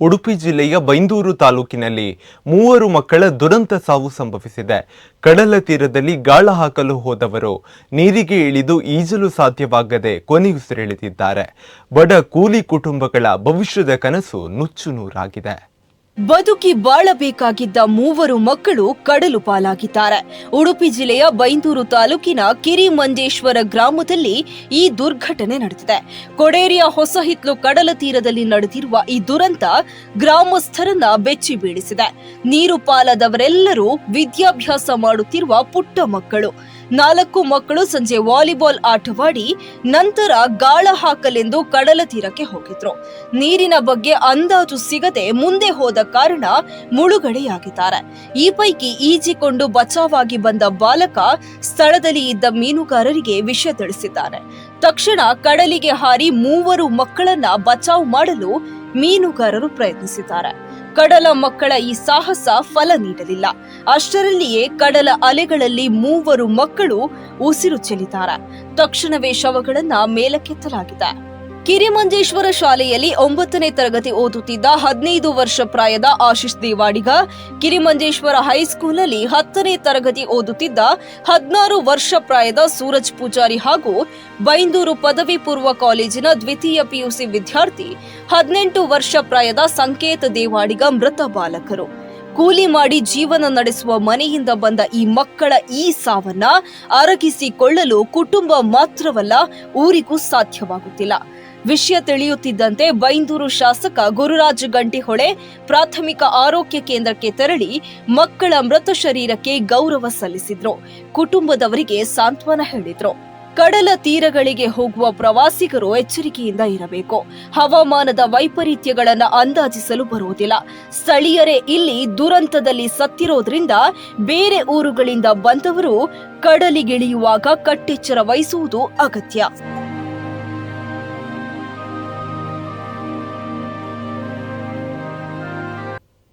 ಉಡುಪಿ ಜಿಲ್ಲೆಯ ಬೈಂದೂರು ತಾಲೂಕಿನಲ್ಲಿ ಮೂವರು ಮಕ್ಕಳ ದುರಂತ ಸಾವು ಸಂಭವಿಸಿದೆ. ಕಡಲ ತೀರದಲ್ಲಿ ಗಾಳ ಹಾಕಲು ಹೋದವರು ನೀರಿಗೆ ಇಳಿದು ಈಜಲು ಸಾಧ್ಯವಾಗದೆ ಕೊನೆಯುಸಿರೆಳೆದಿದ್ದಾರೆ ಬಡ ಕೂಲಿ ಕುಟುಂಬಗಳ ಭವಿಷ್ಯದ ಕನಸು ನುಚ್ಚು ನೂರಾಗಿದೆ. ಬದುಕಿ ಬಾಳಬೇಕಾಗಿದ್ದ ಮೂವರು ಮಕ್ಕಳು ಕಡಲು ಪಾಲಾಗಿದ್ದಾರೆ. ಉಡುಪಿ ಜಿಲ್ಲೆಯ ಬೈಂದೂರು ತಾಲೂಕಿನ ಕಿರಿಮಂಜೇಶ್ವರ ಗ್ರಾಮದಲ್ಲಿ ಈ ದುರ್ಘಟನೆ ನಡೆದಿದೆ. ಕೊಡೇರಿಯ ಹೊಸಹಿತ್ಲು ಕಡಲ ತೀರದಲ್ಲಿ ನಡೆದಿರುವ ಈ ದುರಂತ ಗ್ರಾಮಸ್ಥರನ್ನ ಬೆಚ್ಚಿ ಬೀಳಿಸಿದೆ. ನೀರು ಪಾಲಾದವರೆಲ್ಲರೂ ವಿದ್ಯಾಭ್ಯಾಸ ಮಾಡುತ್ತಿರುವ ಪುಟ್ಟ ಮಕ್ಕಳು. ನಾಲ್ಕು ಮಕ್ಕಳು ಸಂಜೆ ವಾಲಿಬಾಲ್ ಆಟವಾಡಿ ನಂತರ ಗಾಳ ಹಾಕಲೆಂದು ಕಡಲ ತೀರಕ್ಕೆ ಹೋಗಿದ್ರು. ನೀರಿನ ಬಗ್ಗೆ ಅಂದಾಜು ಸಿಗದೆ ಮುಂದೆ ಹೋದ ಕಾರಣ ಮುಳುಗಡೆಯಾಗಿದ್ದಾರೆ. ಈ ಪೈಕಿ ಈಜಿಕೊಂಡು ಬಚಾವಾಗಿ ಬಂದ ಬಾಲಕ ಸ್ಥಳದಲ್ಲಿ ಇದ್ದ ಮೀನುಗಾರರಿಗೆ ವಿಷಯ ತಿಳಿಸಿದ್ದಾರೆ ತಕ್ಷಣ ಕಡಲಿಗೆ ಹಾರಿ ಮೂವರು ಮಕ್ಕಳನ್ನ ಬಚಾವ್ ಮಾಡಲು ಮೀನುಗಾರರು ಪ್ರಯತ್ನಿಸಿದ್ದಾರೆ. ಕಡಲ ಮಕ್ಕಳ ಈ ಸಾಹಸ ಫಲ ನೀಡಲಿಲ್ಲ. ಅಷ್ಟರಲ್ಲಿಯೇ ಕಡಲ ಅಲೆಗಳಲ್ಲಿ ಮೂವರು ಮಕ್ಕಳು ಉಸಿರು ಚೆಲ್ಲಿದ್ದಾರೆ. ತಕ್ಷಣವೇ ಶವಗಳನ್ನ ಮೇಲಕ್ಕೆತ್ತಲಾಗಿದೆ. ಕಿರಿಮಂಜೇಶ್ವರ ಶಾಲೆಯಲ್ಲಿ ಒಂಬತ್ತನೇ ತರಗತಿ ಓದುತ್ತಿದ್ದ ಹದಿನೈದು ವರ್ಷ ಪ್ರಾಯದ ಆಶಿಷ್ ದೇವಾಡಿಗ ಕಿರಿಮಂಜೇಶ್ವರ ಹೈಸ್ಕೂಲ್ನಲ್ಲಿ ಹತ್ತನೇ ತರಗತಿ ಓದುತ್ತಿದ್ದ ಹದಿನಾರು ವರ್ಷ ಪ್ರಾಯದ ಸೂರಜ್ ಪೂಜಾರಿ ಹಾಗೂ ಬೈಂದೂರು ಪದವಿ ಪೂರ್ವ ಕಾಲೇಜಿನ ದ್ವಿತೀಯ ಪಿಯುಸಿ ವಿದ್ಯಾರ್ಥಿ, ಹದಿನೆಂಟು ವರ್ಷ ಪ್ರಾಯದ ಸಂಕೇತ ದೇವಾಡಿಗ ಮೃತ ಬಾಲಕರು. ಕೂಲಿ ಮಾಡಿ ಜೀವನ ನಡೆಸುವ ಮನೆಯಿಂದ ಬಂದ ಈ ಮಕ್ಕಳ ಈ ಸಾವನ್ನ ಅರಗಿಸಿಕೊಳ್ಳಲು ಕುಟುಂಬ ಮಾತ್ರವಲ್ಲ ಊರಿಗೂ ಸಾಧ್ಯವಾಗುತ್ತಿಲ್ಲ. ವಿಷಯ ತಿಳಿಯುತ್ತಿದ್ದಂತೆ ಬೈಂದೂರು ಶಾಸಕ ಗುರುರಾಜ್ ಗಂಟಿಹೊಳೆ ಪ್ರಾಥಮಿಕ ಆರೋಗ್ಯ ಕೇಂದ್ರಕ್ಕೆ ತೆರಳಿ ಮಕ್ಕಳ ಮೃತ ಶರೀರಕ್ಕೆ ಗೌರವ ಸಲ್ಲಿಸಿದ್ರು. ಕುಟುಂಬದವರಿಗೆ ಸಾಂತ್ವನ ಹೇಳಿದ್ರು. ಕಡಲ ತೀರಗಳಿಗೆ ಹೋಗುವ ಪ್ರವಾಸಿಗರು ಎಚ್ಚರಿಕೆಯಿಂದ ಇರಬೇಕು. ಹವಾಮಾನದ ವೈಪರೀತ್ಯಗಳನ್ನು ಅಂದಾಜಿಸಲು ಬರುವುದಿಲ್ಲ. ಸ್ಥಳೀಯರೇ ಇಲ್ಲಿ ದುರಂತದಲ್ಲಿ ಸತ್ತಿರೋದ್ರಿಂದ ಬೇರೆ ಊರುಗಳಿಂದ ಬಂದವರು ಕಡಲಿಗಿಳಿಯುವಾಗ ಕಟ್ಟೆಚ್ಚರ ವಹಿಸುವುದು ಅಗತ್ಯ.